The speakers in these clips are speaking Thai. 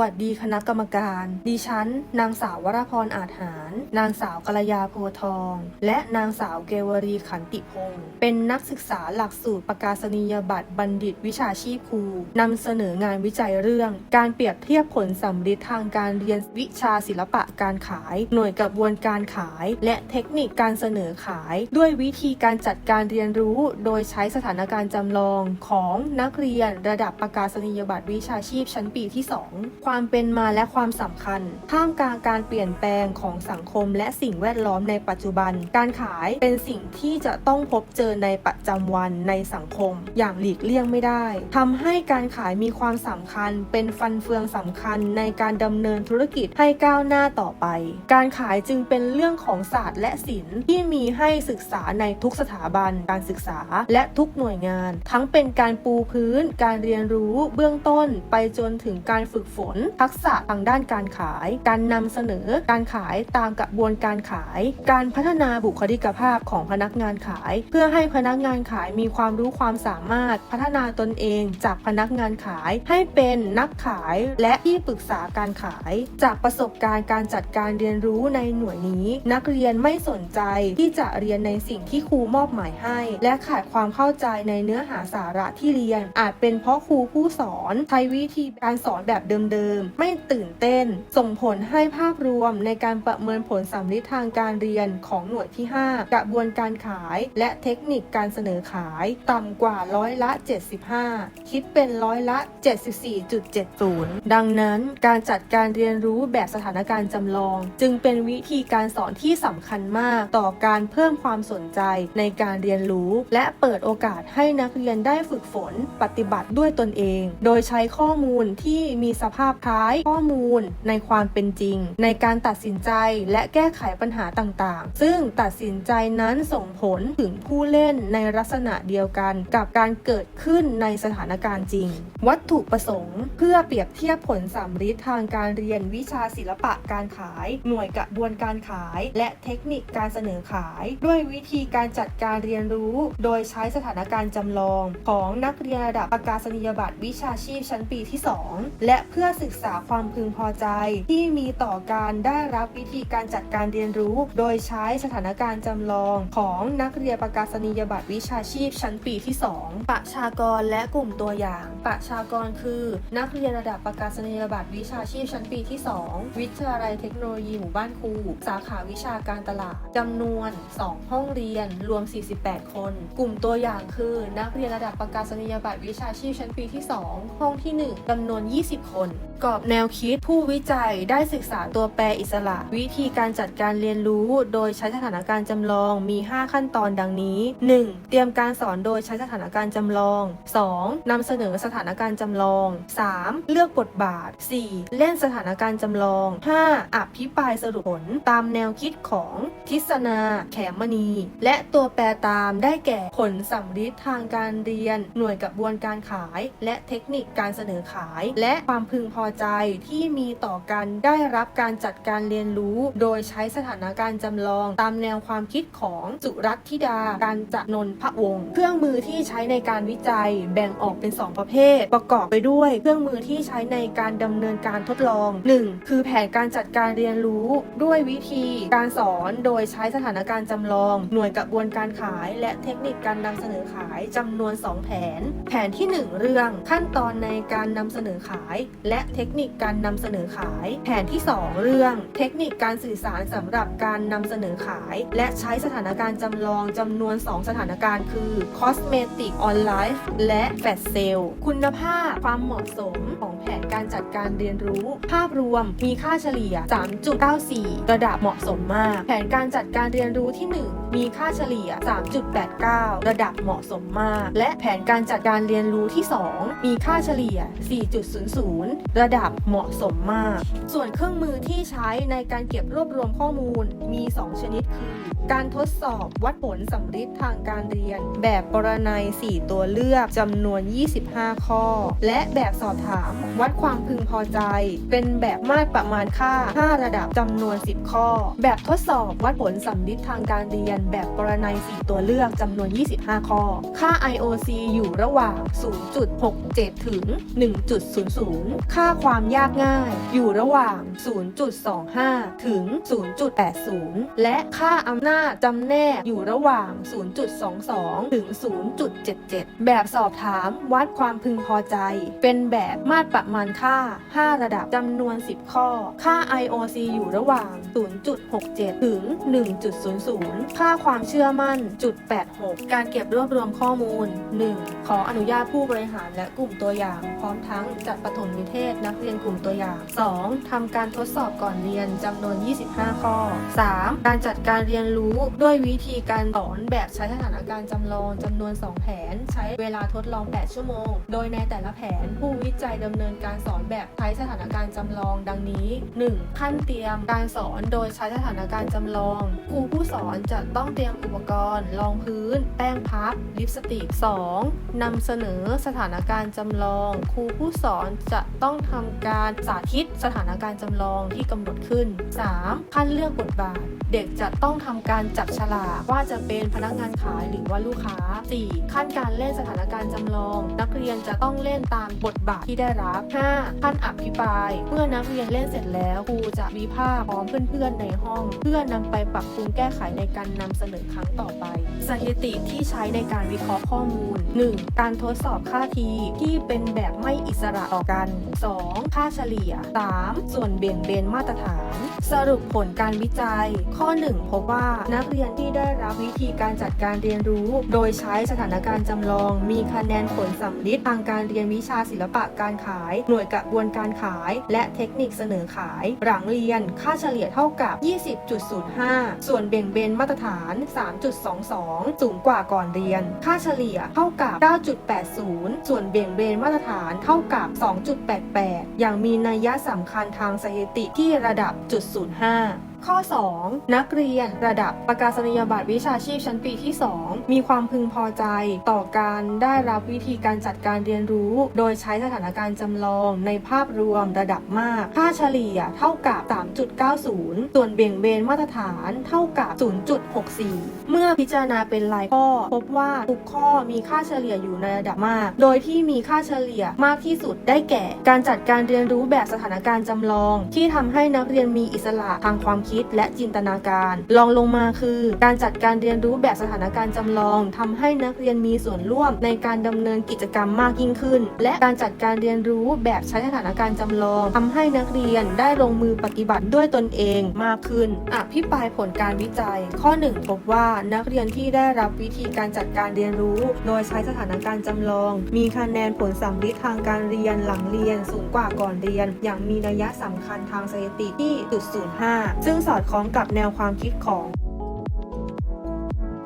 วัสดีคณะกรรมการ ดิฉัน นางสาววรพรอาจหาร นางสาวกัลยาโพทอง และนางสาวเกวรีขันติพงศ์เป็นนักศึกษาหลักสูตรประกาศนียบัตรบัณฑิตวิชาชีพครูนำเสนองานวิจัยเรื่อง การเปรียบเทียบผลสัมฤทธิ์ทางการเรียนวิชาศิลปะการขาย หน่วยกระบวนการขาย และเทคนิคการเสนอขาย ด้วยวิธีการจัดการเรียนรู้ โดยใช้สถานการณ์จำลองของนักเรียนระดับประกาศนียบัตรวิชาชีพชั้นปีที่ 2ความเป็นมาและความสำคัญ ท่ามกลางการเปลี่ยนแปลงของสังคมและสิ่งแวดล้อมในปัจจุบัน การขายเป็นสิ่งที่จะต้องพบเจอในประจำวันในสังคม อย่างหลีกเลี่ยงไม่ได้ ทำให้การขายมีความสำคัญ เป็นฟันเฟืองสำคัญในการดำเนินธุรกิจให้ก้าวหน้าต่อไป การขายจึงเป็นเรื่องของศาสตร์และศิลป์ที่มีให้ศึกษาในทุกสถาบันการศึกษาและทุกหน่วยงาน ทั้งเป็นการปูพื้น การเรียนรู้เบื้องต้นไปจนถึงการฝึกฝนทักษะทางด้านการขาย การนำเสนอ การขายตามกระบวนการขาย การพัฒนาบุคลิกภาพของพนักงานขาย เพื่อให้พนักงานขายมีความรู้ความสามารถ พัฒนาตนเองจากพนักงานขาย ให้เป็นนักขายและที่ปรึกษาการขาย จากประสบการณ์การจัดการเรียนรู้ในหน่วยนี้ นักเรียนไม่สนใจที่จะเรียนในสิ่งที่ครูมอบหมายให้ และขาดความเข้าใจในเนื้อหาสาระที่เรียน อาจเป็นเพราะครูผู้สอนใช้วิธีการสอนแบบเดิมๆไม่ตื่นเต้น ส่งผลให้ภาพรวมในการประเมินผลสำลิดทางการเรียนของหน่วยที่ 5 กระบวนการขาย และเทคนิคการเสนอขาย ต่ำกว่าร้อยละ 75 คิดเป็นร้อยละ 74.70 ดังนั้นการจัดการเรียนรู้แบบสถานการณ์จำลอง จึงเป็นวิธีการสอนที่สำคัญมากต่อการเพิ่มความสนใจในการเรียนรู้ และเปิดโอกาสให้นักเรียนได้ฝึกฝนปฏิบัติด้วยตนเอง โดยใช้ข้อมูลที่มีสภาพคล้ายข้อมูลในความเป็นจริง ในการตัดสินใจและแก้ไขปัญหาต่างๆ ซึ่งตัดสินใจนั้นส่งผลถึงผู้เล่นในลักษณะเดียวกันกับการเกิดขึ้นในสถานการณ์จริง วัตถุประสงค์ เพื่อเปรียบเทียบผลสำฤทธิ์ทางการเรียนวิชาศิลปะการขาย หน่วยกระบวนการขาย และเทคนิคการเสนอขาย ด้วยวิธีการจัดการเรียนรู้ โดยใช้สถานการณ์จำลอง ของนักเรียนระดับประกาศนียบัตรวิชาชีพชั้นปีที่ 2 และเพื่อศึกษาความพึงพอใจ ที่มีต่อการได้รับวิธีการจัดการเรียนรู้ โดยใช้สถานการณ์จำลองของนักเรียนประกาศนียบัตรวิชาชีพชั้นปีที่ 2 ประชากรและกลุ่มตัวอย่าง ประชากรคือ นักเรียนระดับประกาศนียบัตรวิชาชีพชั้นปีที่ 2 วิทยาลัยเทคโนโลยีหมู่บ้านครู สาขาวิชาการตลาดจำนวน 2 ห้องเรียนรวม 48 คน กลุ่มตัวอย่างคือ นักเรียนระดับประกาศนียบัตรวิชาชีพชั้นปีที่ 2 ห้องที่ 1จำนวน 20 คนกรอบแนวคิดผู้วิจัยได้ศึกษาตัวแปรอิสระ วิธีการจัดการเรียนรู้ โดยใช้สถานการณ์จำลองมี 5 ขั้นตอนดังนี้ 1. เตรียมการสอนโดยใช้สถานการณ์จำลอง 2. นำเสนอสถานการณ์จำลอง 3. เลือกบทบาท 4. เล่นสถานการณ์จำลอง 5. อภิปรายสรุปผลตามแนวคิดของทิศนา แขมณี และตัวแปรตามได้แก่ผลสัมฤทธิ์ทางการเรียน หน่วยกระบวนการขาย และเทคนิคการเสนอขาย และความพึงพอใจที่มีต่อกันได้รับการจัดการเรียนรู้ โดยใช้สถานการณ์จำลองตามแนวความคิดของสุรัตน์ธิดาการจนนพระวงศ์เครื่องมือที่ใช้ในการวิจัยแบ่งออกเป็น 2 ประเภท ประกอบไปด้วย เครื่องมือที่ใช้ในการดำเนินการทดลอง 1. คือแผนการจัดการเรียนรู้ ด้วยวิธีการสอนโดยใช้สถานการณ์จำลอง หน่วยกระบวนการขาย และเทคนิคการนำเสนอขายจำนวน 2 แผน แผนที่ 1 เรื่องขั้นตอนในการนำเสนอขาย และเทคนิคการนำเสนอขาย แผนที่ 2 เรื่อง เทคนิคการสื่อสารสำหรับการนำเสนอขาย และใช้สถานการณ์จำลองจำนวน 2 สถานการณ์คือ Cosmetic On Life และ f a t Sale คุณภาพความเหมาะสมของแผนการจัดการเรียนรู้ ภาพรวมมีค่าเฉลี่ย 3.94 ระดับเหมาะสมมาก แผนการจัดการเรียนรู้ที่ 1 มีค่าเฉลี่ย 3.89 ระดับเหมาะสมมาก และแผนการจัดการเรียนรู้ที่ 2 มีค่าเฉลี่ย 4.00ระดับเหมาะสมมาก ส่วนเครื่องมือที่ใช้ในการเก็บรวบรวมข้อมูลมี 2 ชนิดคือการทดสอบวัดผลสำฤทธิ์ทางการเรียน แบบปรนัย 4 ตัวเลือกจำนวน 25 ข้อ และแบบสอบถาม วัดความพึงพอใจ เป็นแบบมาตรประมาณค่า 5 ระดับจำนวน 10 ข้อ แบบทดสอบวัดผลสำฤทธิ์ทางการเรียน แบบปรนัย 4 ตัวเลือกจำนวน 25 ข้อ ค่า IOC อยู่ระหว่าง 0.67 ถึง 1.00 ค่าความยากง่าย อยู่ระหว่าง 0.25 ถึง 0.80 และค่าอำนาจจำแนกอยู่ระหว่าง 0.22 ถึง 0.77 แบบสอบถามวัดความพึงพอใจ เป็นแบบมาตรประมาณค่า 5 ระดับจำนวน 10 ข้อ ค่า IOC อยู่ระหว่าง 0.67 ถึง 1.00 ค่าความเชื่อมั่นจุด86 การเก็บรวบรวมข้อมูล 1. ขออนุญาตผู้บริหารและกลุ่มตัวอย่าง พร้อมทั้งจัดปฐมนิเทศนักเรียนกลุ่มตัวอย่าง 2. ทำการทดสอบก่อนเรียนจำนวน 25 ข้อ 3. การจัดการเรียนรู้ด้วยวิธีการสอนแบบใช้สถานการณ์จำลองจำนวน 2 แผน ใช้เวลาทดลอง 8 ชั่วโมง โดยในแต่ละแผนผู้วิจัยดำเนินการสอนแบบใช้สถานการณ์จำลองดังนี้ 1. ขั้นเตรียมการสอนโดยใช้สถานการณ์จำลอง ครูผู้สอนจะต้องเตรียมอุปกรณ์รองพื้น แป้งพับ ลิปสติก 2. นำเสนอสถานการณ์จำลอง ครูผู้สอนจะต้องทำการสาธิตสถานการณ์จำลองที่กำหนดขึ้น 3. ขั้นเลือกบทบาท เด็กจะต้องทำการการจับฉลากว่าจะเป็นพนักงานขายหรือว่าลูกค้า 4. ขั้นการเล่นสถานการณ์จำลอง นักเรียนจะต้องเล่นตามบทบาทที่ได้รับ 5. ขั้นอภิปราย เมื่อนักเรียนเล่นเสร็จแล้วครูจะวิพากษ์พร้อมเพื่อนๆในห้อง เพื่อนำไปปรับปรุงแก้ไขในการนำเสนอครั้งต่อไป สถิติที่ใช้ในการวิเคราะห์ข้อมูล 1. การทดสอบค่าทีที่เป็นแบบไม่อิสระต่อกัน 2. ค่าเฉลี่ย 3. ส่วนเบี่ยงเบนมาตรฐาน สรุปผลการวิจัย ข้อ 1 พบว่านักเรียนที่ได้รับวิธีการจัดการเรียนรู้ โดยใช้สถานการณ์จำลอง มีคะแนนผลสำลิดทางการเรียนวิชาศิลปะการขาย หน่วยกระบวนการขาย และเทคนิคเสนอขาย หลังเรียน ค่าเฉลี่ยเท่ากับ 20.05 ส่วนเบี่ยงเบนมาตรฐาน 3.22 สูงกว่าก่อนเรียน ค่าเฉลี่ยเท่ากับ 9.80 ส่วนเบี่ยงเบนมาตรฐานเท่ากับ 2.88 อย่างมีนัยสำคัญทางสถิติที่ระดับจุด05 ข้อ 2 นักเรียนระดับประกาศนียบัตรวิชาชีพชั้นปีที่ 2 มีความพึงพอใจต่อการได้รับวิธีการจัดการเรียนรู้ โดยใช้สถานการณ์จำลองในภาพรวมระดับมาก ค่าเฉลี่ยเท่ากับ 3.90 ส่วนเบี่ยงเบนมาตรฐานเท่ากับ 0.64 เมื่อพิจารณาเป็นรายข้อ พบว่าทุกข้อมีค่าเฉลี่ยอยู่ในระดับมาก โดยที่มีค่าเฉลี่ยมากที่สุดได้แก่ การจัดการเรียนรู้แบบสถานการณ์จำลอง ที่ทำให้นักเรียนมีอิสระทางความคิดและจินตนาการรองลงมาคือ การจัดการเรียนรู้แบบสถานการณ์จำลองทำให้นักเรียนมีส่วนร่วมในการดำเนินกิจกรรมมากยิ่งขึ้น และการจัดการเรียนรู้แบบใช้สถานการณ์จำลองทำให้นักเรียนได้ลงมือปฏิบัติด้วยตนเองมากขึ้นอภิปรายผลการวิจัย ข้อ 1 พบว่านักเรียนที่ได้รับวิธีการจัดการเรียนรู้ โดยใช้สถานการณ์จำลอง มีคะแนนผลสำลิดทางการเรียนหลังเรียนสูงกว่าก่อนเรียน อย่างมีนัยสำคัญทางสถิติที่จุด05 ซึ่งสอดคล้องกับแนวความคิดของ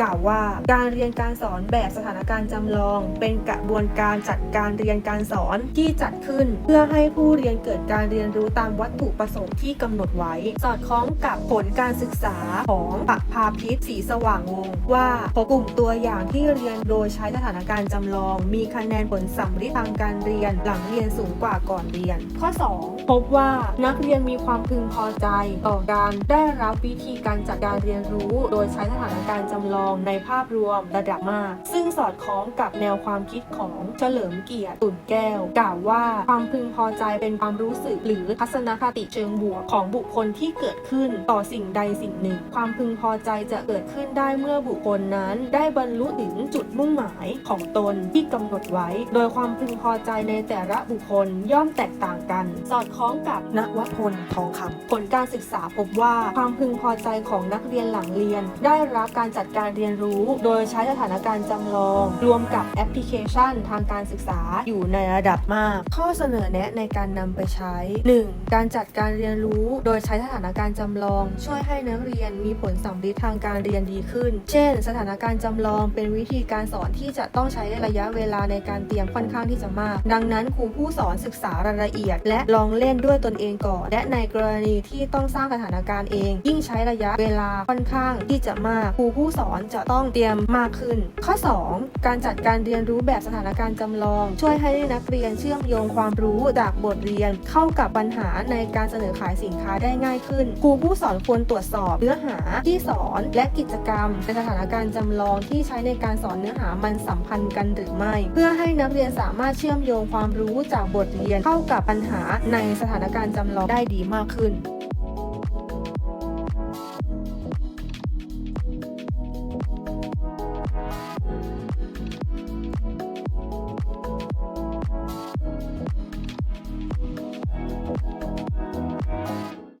กล่าวว่า การเรียนการสอนแบบสถานการณ์จำลอง เป็นกระบวนการจัดการเรียนการสอนที่จัดขึ้น เพื่อให้ผู้เรียนเกิดการเรียนรู้ตามวัตถุประสงค์ที่กำหนดไว้ สอดคล้องกับผลการศึกษาของปักพาพิษสีสว่างวงศ์ว่าพบกลุ่มตัวอย่างที่เรียนโดยใช้สถานการณ์จำลอง มีคะแนนผลสำลิดทางการเรียนหลังเรียนสูงกว่าก่อนเรียน ข้อ 2 พบว่านักเรียนมีความพึงพอใจ ต่อการได้รับวิธีการจัดการเรียนรู้ โดยใช้สถานการณ์จำลองในภาพรวมระดับมาก ซึ่งสอดคล้องกับแนวความคิดของเฉลิมเกียรติตุ่นแก้ว กล่าวว่าความพึงพอใจเป็นความรู้สึกหรือทัศนคติเชิงบวกของบุคคลที่เกิดขึ้นต่อสิ่งใดสิ่งหนึ่ง ความพึงพอใจจะเกิดขึ้นได้เมื่อบุคคลนั้น ได้บรรลุถึงจุดมุ่งหมายของตนที่กำหนดไว้ โดยความพึงพอใจในแต่ละบุคคลย่อมแตกต่างกัน สอดคล้องกับนวพลทองคำผลการศึกษาพบว่าความพึงพอใจของนักเรียนหลังเรียน ได้รับการจัดการเรียนรู้ โดยใช้สถานการณ์จำลอง รวมกับแอปพลิเคชันทางการศึกษาอยู่ในระดับมาก ข้อเสนอแนะในการนำไปใช้ 1. การจัดการเรียนรู้ โดยใช้สถานการณ์จำลอง ช่วยให้นักเรียนมีผลสำลิดทางการเรียนดีขึ้น เช่น สถานการณ์จำลองเป็นวิธีการสอนที่จะต้องใช้ระยะเวลาในการเตรียมค่อนข้างที่จะมาก ดังนั้นครูผู้สอนศึกษารายละเอียด และลองเล่นด้วยตนเองก่อน และในกรณีที่ต้องสร้างสถานการณ์เอง ยิ่งใช้ระยะเวลาค่อนข้างที่จะมาก ครูผู้สอนจะต้องเตรียมมากขึ้น ข้อ 2 การจัดการเรียนรู้แบบสถานการณ์จำลอง ช่วยให้นักเรียนเชื่อมโยงความรู้จากบทเรียน เข้ากับปัญหาในการเสนอขายสินค้าได้ง่ายขึ้น ครูผู้สอนควรตรวจสอบเนื้อหาที่สอนและกิจกรรมในสถานการณ์จำลองที่ใช้ในการสอนเนื้อหามันสัมพันธ์กันหรือไม่ เพื่อให้นักเรียนสามารถเชื่อมโยงความรู้จากบทเรียนเข้ากับปัญหาในสถานการณ์จำลองได้ดีมากขึ้น